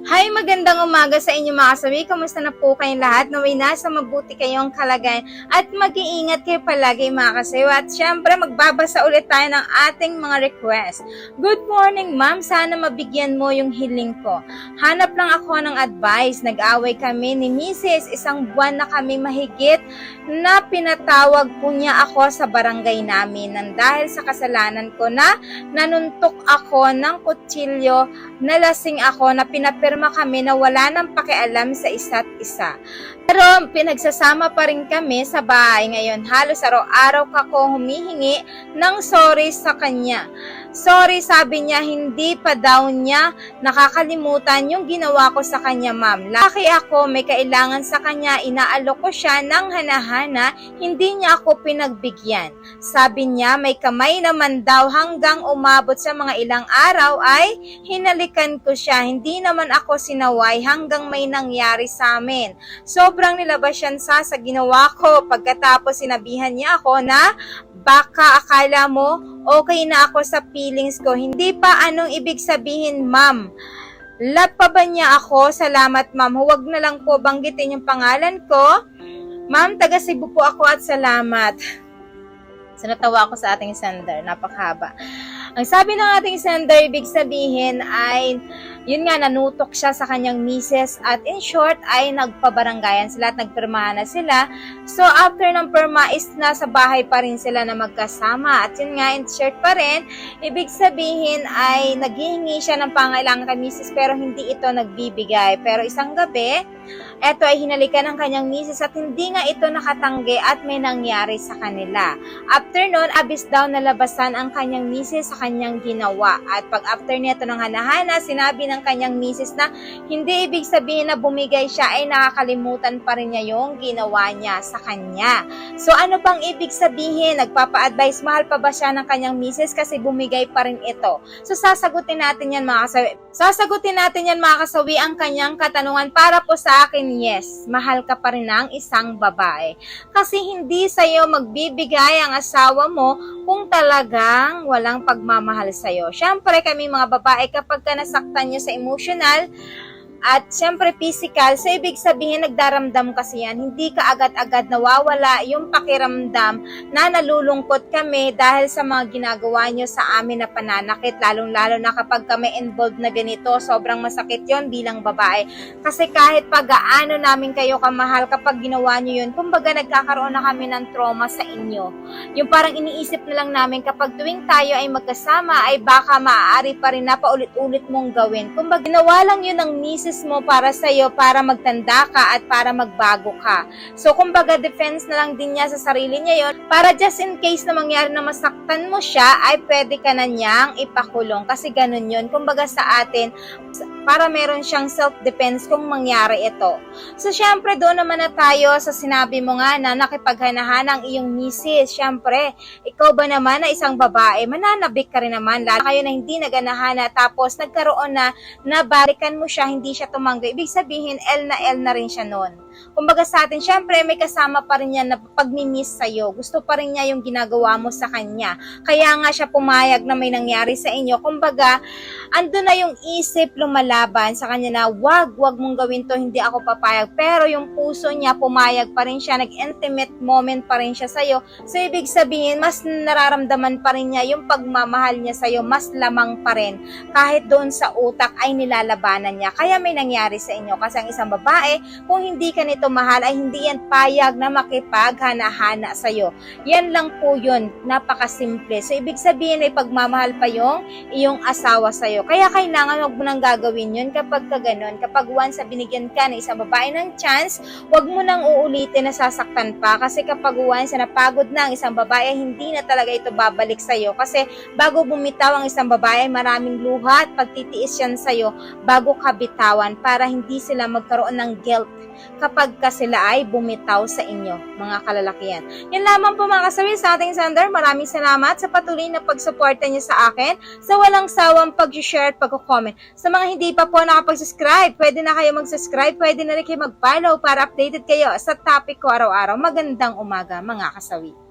Hi, magandang umaga sa inyo mga kasawi. Kamusta na po kayong lahat? Naway nasa mabuti kayong kalagayan at mag-iingat kayo palagi mga kasawi. At syempre, magbabasa ulit tayo ng ating mga request. Good morning, ma'am. Sana mabigyan mo yung hiling ko. Hanap lang ako ng advice. Nag-away kami ni Mrs. Isang buwan na kami mahigit na pinatawag po niya ako sa barangay namin nang dahil sa kasalanan ko na nanuntok ako ng kutsilyo, nalasing ako na pinapirma kami na wala nang pakialam sa isa't isa. Pero pinagsasama pa rin kami sa bahay ngayon. Halos araw-araw kako humihingi ng sorry sa kanya. Sorry sabi niya, hindi pa daw niya nakakalimutan yung ginawa ko sa kanya, ma'am. Laki ako, may kailangan sa kanya, inaalok ko siya ng hanahana, hindi niya ako pinagbigyan. Sabi niya, may kamay naman daw hanggang umabot sa mga ilang araw ay hinalikan ko siya. Hindi naman ako sinaway hanggang may nangyari sa amin. Sobrang nilabas siya sa ginawa ko pagkatapos sinabihan niya ako na baka akala mo okay na ako sa feelings ko. Hindi pa anong ibig sabihin, ma'am. Love pa ba niya ako? Salamat, ma'am. Huwag na lang po banggitin yung pangalan ko. Ma'am, taga Cebu po ako at salamat. So, natawa ako sa ating sender. Napakahaba. Ang sabi ng ating sender, ibig sabihin ay, yun nga, nanutok siya sa kanyang misis at in short ay nagpabaranggayan sila at nagpirmahan na sila. So after ng perma is nasa bahay pa rin sila na magkasama at yun nga, in short pa rin, ibig sabihin ay naghihingi siya ng pangailangan kay misis pero hindi ito nagbibigay. Pero isang gabi, eto ay hinalikan ng kanyang misis at hindi nga ito nakatanggi at may nangyari sa kanila. After nun, abis daw nalabasan ang kanyang misis sa kanyang ginawa. At pag after nito ng hanahana, sinabi ng kanyang misis na hindi ibig sabihin na bumigay siya ay nakakalimutan pa rin niya yung ginawa niya sa kanya. So ano bang ibig sabihin? Nagpapa-advise, mahal pa ba siya ng kanyang misis kasi bumigay pa rin ito. So sasagutin natin yan mga kasawi. Sasagutin natin yan mga kasawi ang kanyang katanungan para po sa akin, yes, mahal ka pa rin ng isang babae. Kasi hindi sa'yo magbibigay ang asawa mo kung talagang walang pagmamahal sa'yo. Siyempre kami mga babae kapag ka nasaktan nyo sa emotional, at syempre physical, so ibig sabihin nagdaramdam kasi yan. Hindi ka agad-agad nawawala yung pakiramdam na nalulungkot kami dahil sa mga ginagawa nyo sa amin na pananakit. Lalong-lalo na kapag kami involved na ganito, sobrang masakit yon bilang babae. Kasi kahit pag-aano namin kayo kamahal kapag ginawa nyo yun, kumbaga nagkakaroon na kami ng trauma sa inyo. Yung parang iniisip na lang namin kapag tuwing tayo ay magkasama ay baka maaari pa rin na paulit-ulit mong gawin. Kumbaga ginawa lang yun ng misis mo para sa iyo para magtanda ka at para magbago ka. So kumbaga defense na lang din niya sa sarili niya yon para just in case na mangyari na masaktan mo siya ay pwede ka na niyang ipakulong kasi ganun yun. Kumbaga sa atin para meron siyang self-defense kung mangyari ito. So, syempre, doon naman na tayo sa sinabi mo nga na nakipaghanahan ang iyong misis. Syempre, ikaw ba naman na isang babae, mananabik ka rin naman. Lalo kayo na hindi naganahana tapos nagkaroon na nabalikan mo siya, hindi siya tumanggi. Ibig sabihin, L na L na rin siya noon. Kumbaga sa atin, syempre, may kasama pa rin yan na pagmimiss sa'yo. Gusto pa rin niya yung ginagawa mo sa kanya. Kaya nga siya pumayag na may nangyari sa inyo. Kumbaga, ando na yung isip lumalaban sa kanya na wag, wag mong gawin to, hindi ako papayag. Pero yung puso niya, pumayag pa rin siya, nag-intimate moment pa rin siya sa'yo. So, ibig sabihin, mas nararamdaman pa rin niya yung pagmamahal niya sa'yo, mas lamang pa rin. Kahit doon sa utak ay nilalabanan niya. Kaya may nangyari sa inyo. Kasi ang isang babae, kung hindi ka nito mahal, ay hindi yan payag na makipaghana-hana sa'yo. Yan lang po yun. Napakasimple. So, ibig sabihin ay pagmamahal pa yung iyong asawa sa'yo. Kaya kailangan huwag mo nang gagawin yun kapag ka ganun. Kapag once binigyan ka ng isang babae ng chance, huwag mo nang uulitin na sasaktan pa. Kasi kapag once na napagod na ang isang babae, hindi na talaga ito babalik sa'yo. Kasi bago bumitaw ang isang babae, maraming luha at pagtitiis yan sa'yo bago ka bitawan para hindi sila magkaroon ng guilt kapag ka sila ay bumitaw sa inyo, mga kalalakihan. Yan lamang po mga kasawi sa ating sender. Maraming salamat sa patuloy na pagsuporta niyo sa akin, sa walang sawang pag-share at pag-comment. Sa mga hindi pa po nakapag-subscribe, pwede na kayo mag-subscribe, pwede na rin kayo mag-follow para updated kayo sa topic ko araw-araw. Magandang umaga mga kasawi.